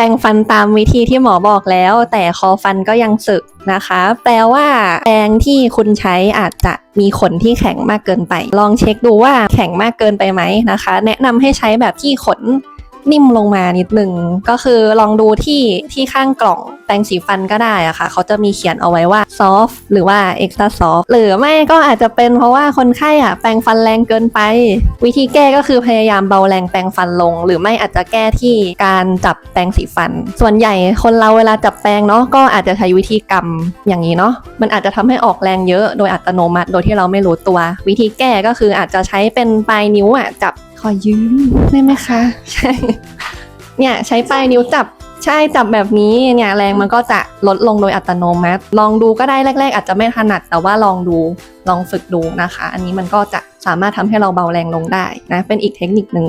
แปรงฟันตามวิธีที่หมอบอกแล้ว แต่คอฟันก็ยังสึกนะคะ แปลว่าแปรงที่คุณใช้อาจจะมีขนที่แข็งมากเกินไป ลองเช็คดูว่าแข็งมากเกินไปไหมนะคะ แนะนำให้ใช้แบบที่ขน นิ่มลงมานิดนึงก็คือลองดูที่ที่ข้างกล่องแปรงสีฟันก็ได้อะค่ะ เขาจะมีเขียนเอาไว้ว่า soft หรือว่า extra soft หรือไม่ก็อาจจะเป็นเพราะว่าคนไข้อะแปรงฟันแรงเกินไป วิธีแก้ก็คือพยายามเบาแรงแปรงฟันลง หรือไม่อาจจะแก้ที่การจับแปรงสีฟัน ส่วนใหญ่คนเราเวลาจับแปรงเนาะก็อาจจะใช้วิธีกำอย่างนี้เนาะมันอาจจะทำให้ออกแรงเยอะโดยอัตโนมัติ โดยที่เราไม่รู้ตัว วิธีแก้ก็คืออาจจะใช้เป็นปลายนิ้วอะจับ ขอยืมได้ไหมคะ ใช่ เนี่ยใช้ปลายนิ้วจับใช่จับแบบนี้เนี่ยแรงมันก็จะลดลงโดยอัตโนมัติ ลองดูก็ได้แรก ๆ อาจจะไม่ถนัด แต่ว่าลองดูลองฝึกดูนะคะ อันนี้มันก็จะสามารถทำให้เราเบาแรงลงได้นะเป็นอีกเทคนิคหนึ่ง